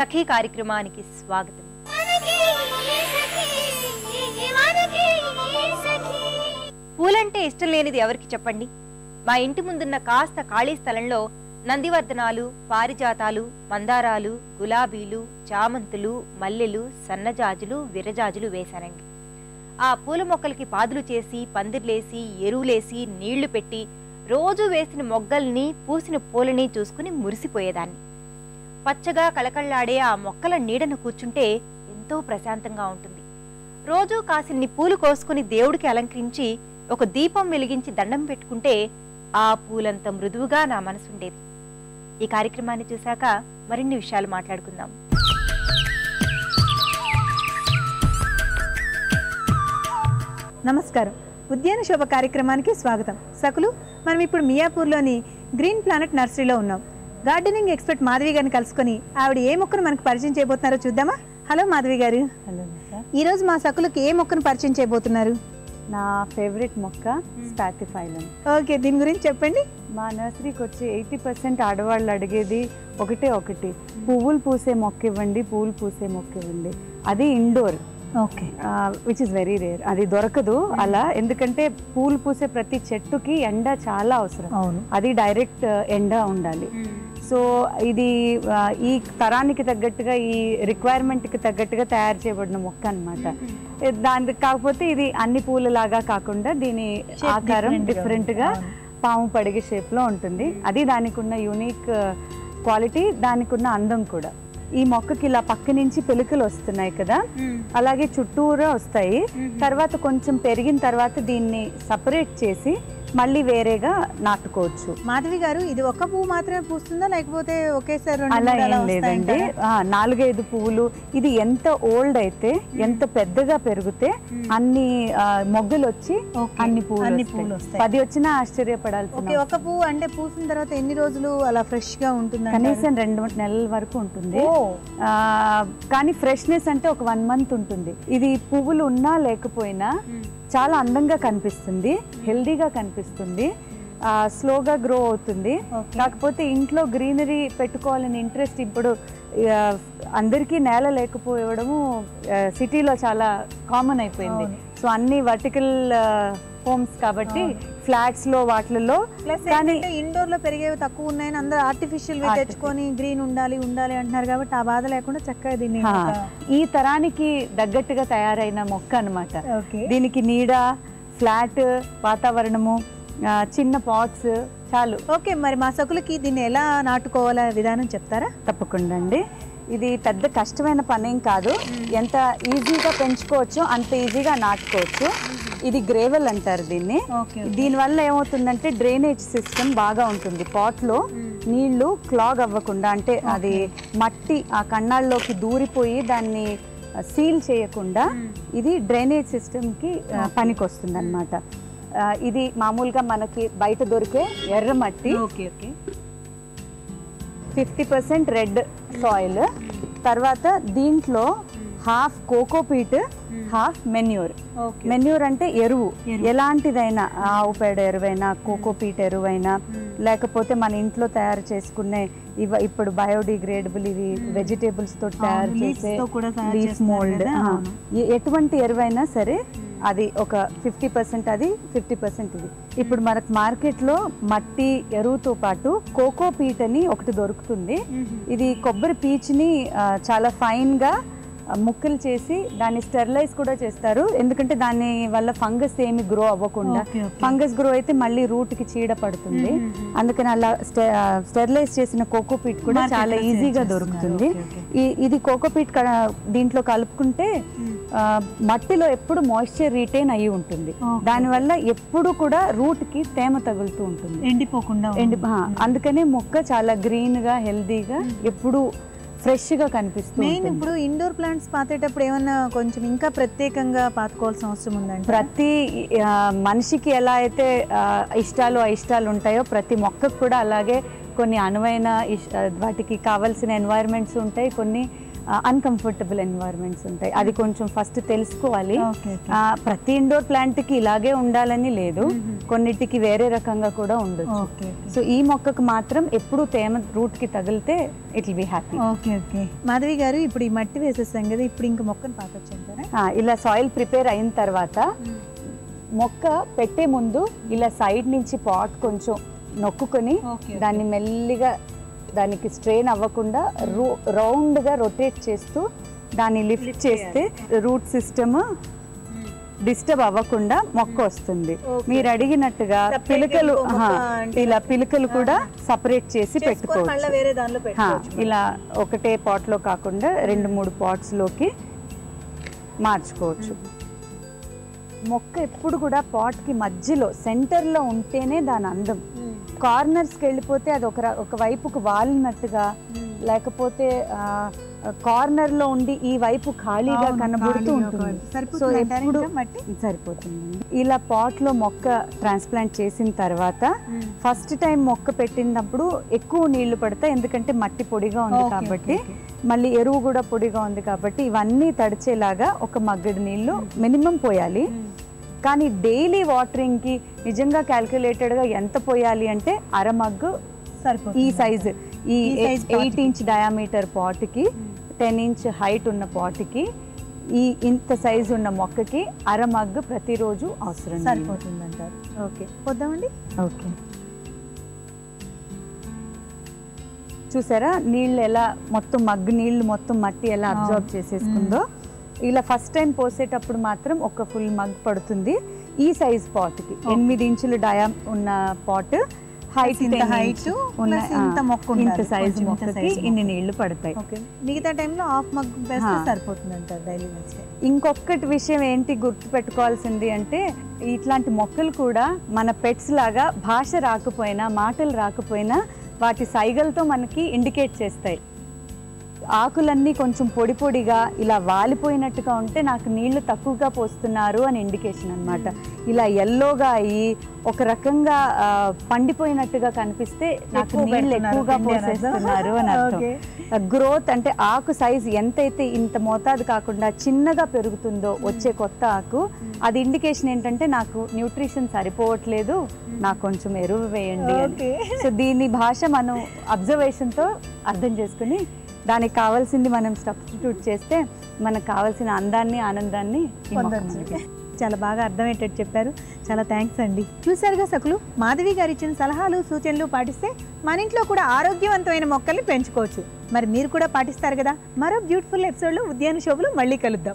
సఖీ కార్యక్రమానికి స్వాగతం. పూలంటే ఇష్టం లేనిది ఎవరికి చెప్పండి? మా ఇంటి ముందున్న కాస్త ఖాళీ స్థలంలో నందివర్ధనాలు పారిజాతాలు మందారాలు గులాబీలు చామంతులు మల్లెలు సన్నజాజులు విరజాజులు వేశానండి. ఆ పూల మొక్కలకి పాదులు చేసి పందిర్లేసి ఎరువులేసి నీళ్ళు పెట్టి రోజు వేసిన మొగ్గల్ని పూసిన పూలని చూసుకుని మురిసిపోయేదాన్ని. పచ్చగా కళకళ్ళాడే ఆ మొక్కల నీడను కూర్చుంటే ఎంతో ప్రశాంతంగా ఉంటుంది. రోజూ కాసిన్ని పూలు కోసుకుని దేవుడికి అలంకరించి ఒక దీపం వెలిగించి దండం పెట్టుకుంటే ఆ పూలంత మృదువుగా నా మనసుండేది. ఈ కార్యక్రమాన్ని చూశాక మరిన్ని విషయాలు మాట్లాడుకుందాం. నమస్కారం. ఉద్యాన శోభ కార్యక్రమానికి స్వాగతం. సకులు మనం ఇప్పుడు మియాపూర్లోని గ్రీన్ ప్లానెట్ నర్సరీలో ఉన్నాం. గార్డెనింగ్ ఎక్స్పర్ట్ మాధవి గారిని కలుసుకొని ఆవిడ ఏ మొక్కను మనకు పరిచయం చేయబోతున్నారో చూద్దామా? హలో మాధవి గారు. హలో రోజు మా సకులకి ఏ మొక్కను పరిచయం చేయబోతున్నారు? నా ఫేవరెట్ మొక్క స్పాటిఫైలం ఓకే దీని గురించి చెప్పండి. మా నర్సరీకి వచ్చి ఎయిటీ పర్సెంట్ ఆడవాళ్ళు అడిగేది ఒకటే ఒకటి. పువ్వులు పూసే మొక్క ఇవ్వండి పువ్వులు పూసే మొక్క ఇవ్వండి. అది indoor. Okay. Which is very rare అది దొరకదు అలా ఎందుకంటే పూలు పూసే ప్రతి చెట్టుకి ఎండ చాలా అవసరం. అవును. అది డైరెక్ట్ ఎండ ఉండాలి. సో ఇది ఈ తరానికి తగ్గట్టుగా ఈ రిక్వైర్మెంట్కి తగ్గట్టుగా తయారు చేయబడిన మొక్క అనమాట దాని కాకపోతే ఇది అన్ని పూలలాగా కాకుండా దీని ఆకారం different గా డిఫరెంట్గా ఉంది. పాము పడిగే షేప్లో ఉంటుంది. అది దానికి ఉన్న యూనిక్ క్వాలిటీ దానికి ఉన్న అందం కూడా. ఈ మొక్కకి ఇలా పక్క నుంచి పెలుకలు వస్తున్నాయి కదా. అలాగే చుట్టూరా వస్తాయి. తర్వాత కొంచెం పెరిగిన తర్వాత దీన్ని సపరేట్ చేసి మళ్ళీ వేరేగా నాటుకోవచ్చు. మాధవి గారు ఇది ఒక పువ్వు మాత్రమే పూస్తుందా? లేకపోతే ఒకేసారి అలా ఏం లేదండి. నాలుగైదు పువ్వులు. ఇది ఎంత ఓల్డ్ అయితే ఎంత పెద్దగా పెరిగితే అన్ని మొగ్గలు వచ్చి. అన్ని పువ్వులు అన్ని. పువ్వులు. పది వచ్చినా ఆశ్చర్యపడాల్సిన ఓకే. ఒక పువ్వు అంటే పూసిన తర్వాత ఎన్ని రోజులు అలా ఫ్రెష్గా ఉంటుంది కనీసం రెండు నెలల వరకు ఉంటుంది. కానీ ఫ్రెష్నెస్ అంటే ఒక వన్ మంత్ ఉంటుంది. ఇది పువ్వులు ఉన్నా లేకపోయినా చాలా అందంగా కనిపిస్తుంది హెల్దీగా కనిపిస్తుంది స్లోగా గ్రో అవుతుంది. కాకపోతే ఇంట్లో గ్రీనరీ పెట్టుకోవాలని ఇంట్రెస్ట్ ఇప్పుడు అందరికీ నేల లేకపోవడము సిటీలో చాలా కామన్ అయిపోయింది. సో అన్ని వర్టికల్ హోమ్స్ కాబట్టి ఫ్లాట్స్లో వాటిల్లో. ప్లస్ కానీ ఇండోర్లో పెరిగేవి తక్కువ ఉన్నాయని అందరూ ఆర్టిఫిషియల్. తెచ్చుకొని గ్రీన్ ఉండాలి ఉండాలి అంటున్నారు కాబట్టి ఆ బాధ లేకుండా చక్కగా దీన్ని ఈ తరానికి తగ్గట్టుగా తయారైన మొక్క అన్నమాట. ఓకే. దీనికి నీడ ఫ్లాట్ వాతావరణము చిన్న పాట్స్ చాలు. ఓకే మరి మా సకులకి దీన్ని ఎలా నాటుకోవాలా విధానం చెప్తారా? తప్పకుండా అండి. ఇది పెద్ద కష్టమైన పనేం కాదు. ఎంత ఈజీగా పెంచుకోవచ్చో అంత ఈజీగా నాటుకోవచ్చు. ఇది గ్రేవెల్ అంటారు దీన్ని. ఓకే దీనివల్ల ఏమవుతుందంటే డ్రైనేజ్ సిస్టమ్ బాగా ఉంటుంది. పాట్లో నీళ్ళు క్లాగ్ అవ్వకుండా అంటే అది మట్టి ఆ కన్నాల్లోకి దూరిపోయి దాన్ని సీల్ చేయకుండా ఇది డ్రైనేజ్ సిస్టమ్కి పనికి వస్తుంది అనమాట ఇది మామూలుగా మనకి బయట దొరికే ఎర్ర మట్టి ఫిఫ్టీ పర్సెంట్ రెడ్ సాయిల్ తర్వాత దీంట్లో half cocopeat half manure. Manure అంటే ఎరువు. ఎలాంటిదైనా ఆవు పేడ ఎరువైనా కోకోపీట్ ఎరువైనా లేకపోతే మన ఇంట్లో తయారు చేసుకునే ఇవ ఇప్పుడు బయోడిగ్రేడబుల్ ఇవి వెజిటేబుల్స్తో తయారు చేసే లీఫ్ మోల్డ్. ఎటువంటి ఎరువైనా సరే అది ఒక ఫిఫ్టీ పర్సెంట్ అది ఫిఫ్టీ పర్సెంట్ ఇది. ఇప్పుడు మనకు మార్కెట్లో మట్టి ఎరువుతో పాటు కోకో పీట్ అని ఒకటి దొరుకుతుంది. ఇది కొబ్బరి పీచుని చాలా ఫైన్గా ముక్కలు చేసి దాన్ని స్టెరిలైజ్ కూడా చేస్తారు. ఎందుకంటే దాని వల్ల ఫంగస్ ఏమి గ్రో అవ్వకుండా. ఫంగస్ గ్రో అయితే మళ్ళీ రూట్కి చీడ పడుతుంది. అందుకని అలా స్టెరిలైజ్ చేసిన కోకోపీట్ కూడా Market చాలా ఈజీగా. దొరుకుతుంది. ఇది కోకోపీట్ దీంట్లో కలుపుకుంటే మట్టిలో ఎప్పుడు మాయిశ్చర్ రీటైన్ అయ్యి ఉంటుంది. దానివల్ల ఎప్పుడు కూడా రూట్కి తేమ తగులుతూ ఉంటుంది. ఎండిపోకుండా ఎండి ఆ, అందుకనే మొక్క చాలా గ్రీన్గా హెల్దీగా ఎప్పుడు ఫ్రెష్గా కనిపిస్తూ మెయిన్ ఉంటుంది. ఇప్పుడు ఇండోర్ ప్లాంట్స్ పాతేటప్పుడు ఏమన్నా కొంచెం ఇంకా ప్రత్యేకంగా పాతుకోవాల్సిన అవసరం ఉందండి ప్రతి మనిషికి ఎలా అయితే ఇష్టాలు అయిష్టాలు ఉంటాయో ప్రతి మొక్కకు కూడా అలాగే కొన్ని అనువైన వాటికి కావాల్సిన ఎన్వైరన్మెంట్స్ ఉంటాయి. కొన్ని అన్కంఫర్టబుల్ ఎన్వైర్మెంట్స్ ఉంటాయి. అది కొంచెం ఫస్ట్ తెలుసుకోవాలి. ప్రతి ఇండోర్ ప్లాంట్కి ఇలాగే ఉండాలని లేదు. కొన్నిటికి వేరే రకంగా కూడా ఉండొచ్చు. ఓకే సో ఈ మొక్కకు మాత్రం ఎప్పుడు తేమ రూట్కి తగిలితే it will be happy okay okay Madhavi garu ఇప్పుడు ఈ మట్టి వేసేస్తాం కదా ఇప్పుడు ఇంక మొక్కను పాతొచ్చు అంటారా ఇలా సాయిల్ ప్రిపేర్ అయిన తర్వాత మొక్క పెట్టే ముందు ఇలా సైడ్ నుంచి పాట్ కొంచెం నొక్కుకొని ఓకే దాన్ని మెల్లిగా దానికి స్ట్రెయిన్ అవ్వకుండా రో రౌండ్గా రొటేట్ చేస్తూ దాన్ని లిఫ్ట్ చేస్తే రూట్ సిస్టమ్ డిస్టర్బ్ అవ్వకుండా మొక్క వస్తుంది. Okay. మీరు అడిగినట్టుగా పిలకలు ఇలా పిలకలు కూడా సపరేట్ చేసి పెట్టుకోవచ్చు. ఇలా ఒకటే pot లో కాకుండా రెండు మూడు pots లోకి మార్చుకోవచ్చు. మొక్క ఎప్పుడు కూడా pot కి మధ్యలో center లో ఉంటేనే దాని అందం. కార్నర్స్కి వెళ్ళిపోతే అది ఒక ఒక వైపుకు వాలినట్టుగా లేకపోతే కార్నర్లో ఉండి ఈ వైపు ఖాళీగా కనబడుతూ ఉంటుంది. సో ఎప్పుడు సరిపోతుంది. ఇలా pot లో మొక్క ట్రాన్స్ప్లాంట్ చేసిన తర్వాత ఫస్ట్ టైం మొక్క పెట్టినప్పుడు ఎక్కువ నీళ్ళు పడతాయి ఎందుకంటే మట్టి పొడిగా ఉంది కాబట్టి. మళ్ళీ ఎరువు కూడా పొడిగా ఉంది కాబట్టి ఇవన్నీ తడిచేలాగా ఒక మగ్గడి నీళ్ళు మినిమం పోయాలి. కానీ డైలీ వాటరింగ్కి నిజంగా క్యాల్కులేటెడ్గా ఎంత పోయాలి అంటే అర మగ్గు సరిపోతుంది. ఈ సైజు ఈ ఎయిట్ ఇంచ్ డయామీటర్ పాట్కి టెన్ ఇంచ్ హైట్ ఉన్న పాట్కి ఈ ఇంత సైజు ఉన్న మొక్కకి అర మగ్గు ప్రతిరోజు అవసరం. సరిపోతుంది అంటారు ఓకే. పోద్దామండి ఓకే. చూసారా? నీళ్ళు ఎలా మొత్తం మగ్గు నీళ్ళు మొత్తం మట్టి ఎలా అబ్జర్వ్ చేసేసుకుందో? ఇలా ఫస్ట్ టైం పోసేటప్పుడు మాత్రం ఒక ఫుల్ మగ్ పడుతుంది. ఈ సైజ్ పాట్కి ఎనిమిది ఇంచులు డయా ఉన్న పాట్ హైట్ ఇంత height, plus ఇంత మొక్క. ఇంత సైజ్ మొక్కకి ఇన్ని నీళ్ళు పడతాయి. ఓకే మిగతా టైంలో హాఫ్ మగ్ వేస్తే. సరిపోతుంది అంటారు డైలీ వేస్తే. ఇంకొకటి విషయం ఏంటి గుర్తు పెట్టుకోవాల్సింది అంటే ఇట్లాంటి మొక్కలు కూడా మన పెట్స్ లాగా భాష రాకపోయినా మాటలు రాకపోయినా వాటి సైగలతో మనకి ఇండికేట్ చేస్తాయి. ఆకులన్నీ కొంచెం పొడి పొడిగా ఇలా వాలిపోయినట్టుగా ఉంటే నాకు నీళ్ళు తక్కువగా పోస్తున్నారు అని ఇండికేషన్ అన్నమాట. ఇలా ఎల్లోగా అయ్యి ఒక రకంగా పండిపోయినట్టుగా కనిపిస్తే నాకు నీళ్ళు పెడుతున్నారు, ఎక్కువగా. పోసేస్తున్నారు అని అర్థం. గ్రోత్ అంటే ఆకు సైజ్ ఎంతైతే ఇంత మోతాదు కాకుండా చిన్నగా పెరుగుతుందో వచ్చే కొత్త ఆకు అది ఇండికేషన్ ఏంటంటే నాకు న్యూట్రిషన్ సరిపోవట్లేదు నాకు కొంచెం ఎరువు వేయండి. సో దీని భాష మనం అబ్జర్వేషన్తో అర్థం చేసుకుని దానికి కావాల్సింది మనం సబ్స్టిట్యూట్ చేస్తే మనకు కావాల్సిన అందాన్ని ఆనందాన్ని చాలా బాగా అర్థమయ్యేటట్టు చెప్పారు. చాలా థ్యాంక్స్ అండి. చూసారుగా సకులు మాధవి గారు ఇచ్చిన సలహాలు సూచనలు పాటిస్తే మన ఇంట్లో కూడా ఆరోగ్యవంతమైన మొక్కల్ని పెంచుకోవచ్చు. మరి మీరు కూడా పాటిస్తారు కదా? మరో బ్యూటిఫుల్ ఎపిసోడ్లో ఉద్యాన శోభలో మళ్ళీ కలుద్దాం.